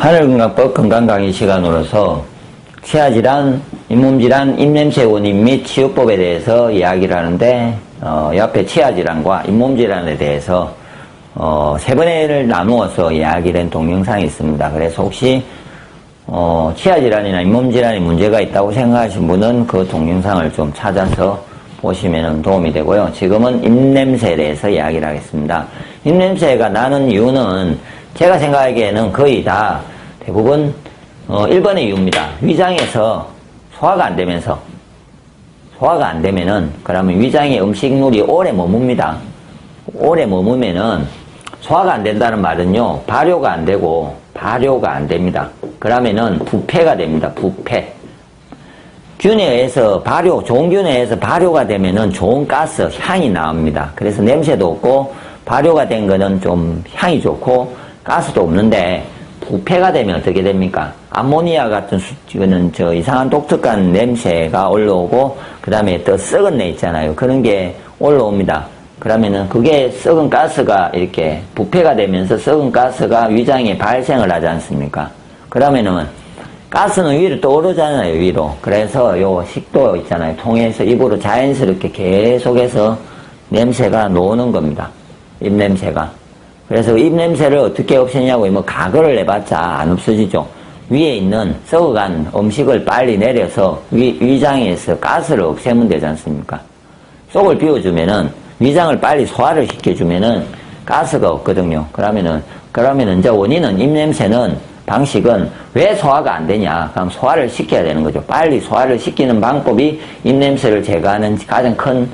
하늘건강법 건강강의 시간으로서 치아질환, 잇몸질환, 입냄새 원인 및 치유법에 대해서 이야기를 하는데 어, 옆에 치아질환과 잇몸질환에 대해서 어, 세 번을 나누어서 이야기된 동영상이 있습니다. 그래서 혹시 어, 치아질환이나 잇몸질환에 문제가 있다고 생각하신 분은 그 동영상을 좀 찾아서 보시면 도움이 되고요. 지금은 입냄새에 대해서 이야기를 하겠습니다. 입냄새가 나는 이유는 제가 생각하기에는 거의 다 대부분 어, 1번의 이유입니다. 위장에서 소화가 안 되면서 소화가 안 되면은 그러면 위장에 음식물이 오래 머뭅니다. 오래 머무면은 소화가 안 된다는 말은요 발효가 안 되고 발효가 안 됩니다. 그러면은 부패가 됩니다. 부패. 균에 의해서 발효, 좋은 균에 의해서 발효가 되면은 좋은 가스, 향이 나옵니다. 그래서 냄새도 없고 발효가 된 거는 좀 향이 좋고 가스도 없는데 부패가 되면 어떻게 됩니까? 암모니아 같은 수, 이거는 저 이상한 독특한 냄새가 올라오고 그 다음에 또 썩은 내 있잖아요. 그런 게 올라옵니다. 그러면은 그게 썩은 가스가 이렇게 부패가 되면서 썩은 가스가 위장에 발생을 하지 않습니까? 그러면은 가스는 위로 떠오르잖아요, 위로. 그래서 요 식도 있잖아요. 통해서 입으로 자연스럽게 계속해서 냄새가 노는 겁니다. 입냄새가. 그래서 입냄새를 어떻게 없애냐고 뭐 가글을 내봤자 안 없어지죠. 위에 있는 썩어간 음식을 빨리 내려서 위, 위장에서 가스를 없애면 되지 않습니까? 속을 비워주면은 위장을 빨리 소화를 시켜주면은 가스가 없거든요. 그러면은, 그러면은 이제 원인은 입냄새는 방식은 왜 소화가 안 되냐? 그럼 소화를 시켜야 되는 거죠. 빨리 소화를 시키는 방법이 입냄새를 제거하는 가장 큰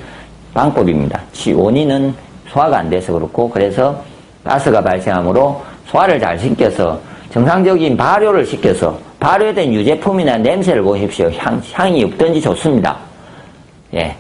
방법입니다. 원인은 소화가 안 돼서 그렇고, 그래서 가스가 발생하므로 소화를 잘 시켜서 정상적인 발효를 시켜서 발효된 유제품이나 냄새를 보십시오. 향, 향이 없든지 좋습니다. 예.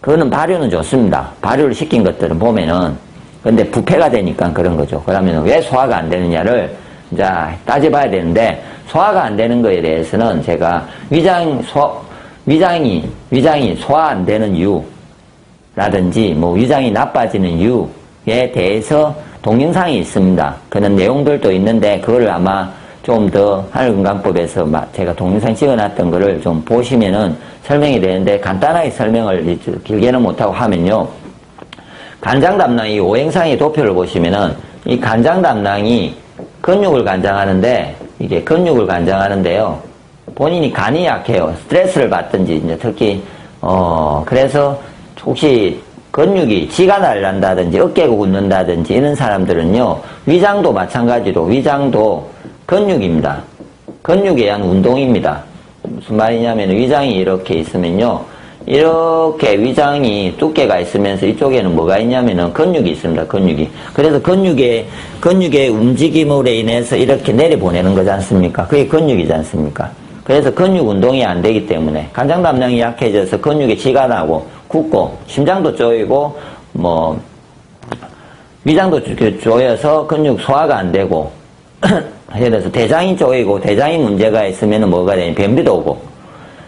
그거는 발효는 좋습니다. 발효를 시킨 것들은 보면은, 근데 부패가 되니까 그런 거죠. 그러면 왜 소화가 안 되느냐를 이제 따져봐야 되는데, 소화가 안 되는 거에 대해서는 제가 위장, 소, 위장이, 위장이 소화 안 되는 이유라든지, 뭐 위장이 나빠지는 이유에 대해서 동영상이 있습니다. 그런 내용들도 있는데 그거를 아마 좀 더 하늘건강법에서 제가 동영상 찍어놨던 거를 좀 보시면은 설명이 되는데 간단하게 설명을 길게는 못하고 하면요. 간장 담낭 이 오행상의 도표를 보시면은 이 간장 담낭이 근육을 관장하는데 이게 근육을 관장하는데요. 본인이 간이 약해요. 스트레스를 받든지 이제 특히 어 그래서 혹시 근육이 지가 날란다든지 어깨가 굳는다든지 이런 사람들은요 위장도 마찬가지로 위장도 근육입니다. 근육에 의한 운동입니다. 무슨 말이냐면 위장이 이렇게 있으면요 이렇게 위장이 두께가 있으면서 이쪽에는 뭐가 있냐면은 근육이 있습니다. 근육이. 그래서 근육의 근육의 움직임으로 인해서 이렇게 내려보내는 거지 않습니까? 그게 근육이지 않습니까? 그래서 근육 운동이 안 되기 때문에 간장 담량이 약해져서 근육에 지가 나고 굳고 심장도 쪼이고 뭐 위장도 쪼여서 근육 소화가 안 되고 예를 들어서 대장이 쪼이고 대장이 문제가 있으면 뭐가 되냐 변비도 오고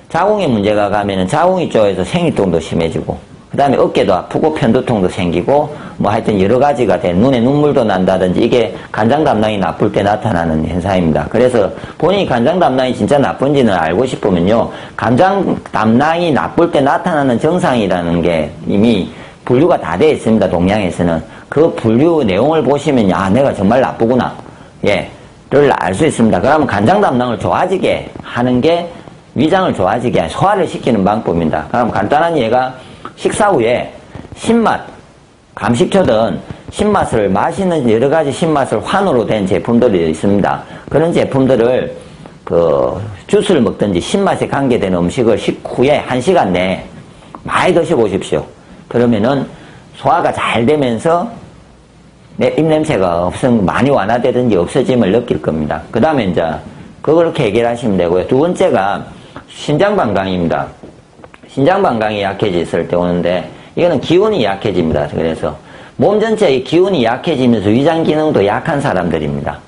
자궁에 문제가 가면은 자궁이 쪼여서 생리통도 심해지고 그 다음에 어깨도 아프고 편두통도 생기고 뭐 하여튼 여러 가지가 된 눈에 눈물도 난다든지 이게 간장 담낭이 나쁠 때 나타나는 현상입니다. 그래서 본인이 간장 담낭이 진짜 나쁜지는 알고 싶으면요. 간장 담낭이 나쁠 때 나타나는 증상이라는 게 이미 분류가 다 되어 있습니다. 동양에서는. 그 분류 내용을 보시면 아 내가 정말 나쁘구나. 예. 를 알 수 있습니다. 그러면 간장 담낭을 좋아지게 하는 게 위장을 좋아지게 소화를 시키는 방법입니다. 그럼 간단한 예가 식사 후에 신맛, 감식초든 신맛을 마시는 여러 가지 신맛을 환으로 된 제품들이 있습니다. 그런 제품들을 그 주스를 먹든지 신맛에 관계된 음식을 식후에 한 시간 내에 많이 드셔보십시오. 그러면은 소화가 잘 되면서 입냄새가 없음 많이 완화되든지 없어짐을 느낄 겁니다. 그 다음에 이제 그렇게 해결하시면 되고요. 두 번째가 신장방광입니다. 신장 방광이 약해졌을 때 오는데 이거는 기운이 약해집니다. 그래서 몸 전체의 기운이 약해지면서 위장 기능도 약한 사람들입니다.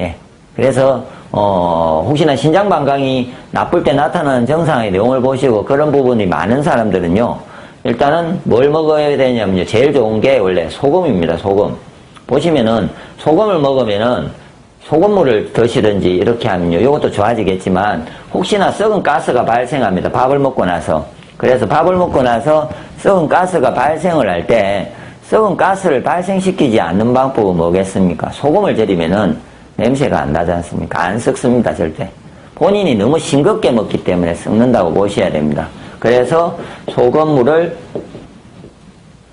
예. 그래서 어, 혹시나 신장 방광이 나쁠 때 나타나는 증상의 내용을 보시고 그런 부분이 많은 사람들은요. 일단은 뭘 먹어야 되냐면요. 제일 좋은 게 원래 소금입니다. 소금. 보시면은 소금을 먹으면은 소금물을 드시든지 이렇게 하면요. 이것도 좋아지겠지만 혹시나 썩은 가스가 발생합니다. 밥을 먹고 나서. 그래서 밥을 먹고 나서 썩은 가스가 발생을 할 때 썩은 가스를 발생시키지 않는 방법은 뭐겠습니까? 소금을 절이면은 냄새가 안 나지 않습니까? 안 썩습니다, 절대. 본인이 너무 싱겁게 먹기 때문에 썩는다고 보셔야 됩니다. 그래서 소금물을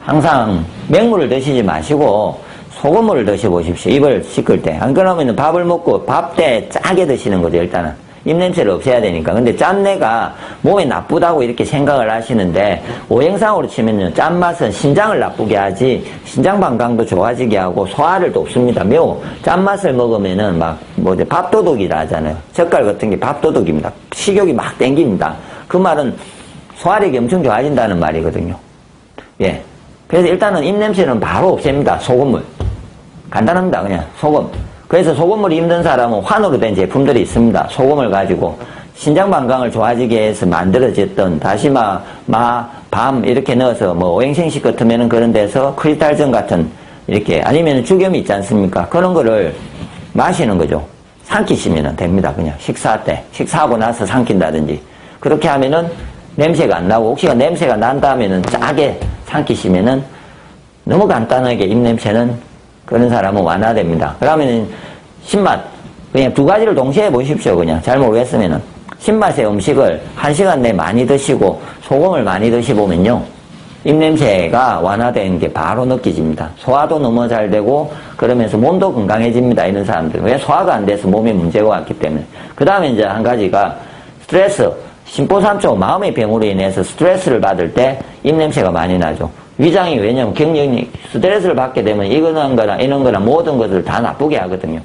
항상 맹물을 드시지 마시고 소금물을 드셔보십시오. 입을 씻을 때. 안 그러면 밥을 먹고 밥 때 짜게 드시는 거죠, 일단은. 입냄새를 없애야 되니까. 근데 짠내가 몸에 나쁘다고 이렇게 생각을 하시는데, 오행상으로 치면요, 짠맛은 신장을 나쁘게 하지, 신장 방광도 좋아지게 하고, 소화를 돕습니다. 매우 짠맛을 먹으면은 막, 뭐, 밥도둑이라 하잖아요. 젓갈 같은 게 밥도둑입니다. 식욕이 막 땡깁니다. 그 말은 소화력이 엄청 좋아진다는 말이거든요. 예. 그래서 일단은 입냄새는 바로 없앱니다. 소금물. 간단합니다. 그냥 소금. 그래서 소금물이 힘든 사람은 환으로 된 제품들이 있습니다. 소금을 가지고 신장 방광을 좋아지게 해서 만들어졌던 다시마, 마, 밤 이렇게 넣어서 뭐 오행생식 같으면은 그런 데서 크리탈전 같은 이렇게 아니면 죽염이 있지 않습니까? 그런 거를 마시는 거죠. 삼키시면 됩니다. 그냥 식사 때 식사하고 나서 삼킨다든지 그렇게 하면은 냄새가 안 나고 혹시 냄새가 난다 하면은 짜게 삼키시면은 너무 간단하게 입냄새는 그런 사람은 완화됩니다. 그러면 신맛 그냥 두 가지를 동시에 보십시오. 그냥 잘 모르겠으면은 신맛의 음식을 한 시간 내에 많이 드시고 소금을 많이 드시보면요. 입냄새가 완화된 게 바로 느껴집니다. 소화도 너무 잘 되고 그러면서 몸도 건강해집니다. 이런 사람들. 왜 소화가 안 돼서 몸에 문제가 왔기 때문에. 그 다음에 이제 한 가지가 스트레스. 심포삼초 마음의 병으로 인해서 스트레스를 받을 때 입냄새가 많이 나죠. 위장이 왜냐면 경련이 스트레스를 받게 되면 이거는 거나 이런 거나 모든 것을 다 나쁘게 하거든요.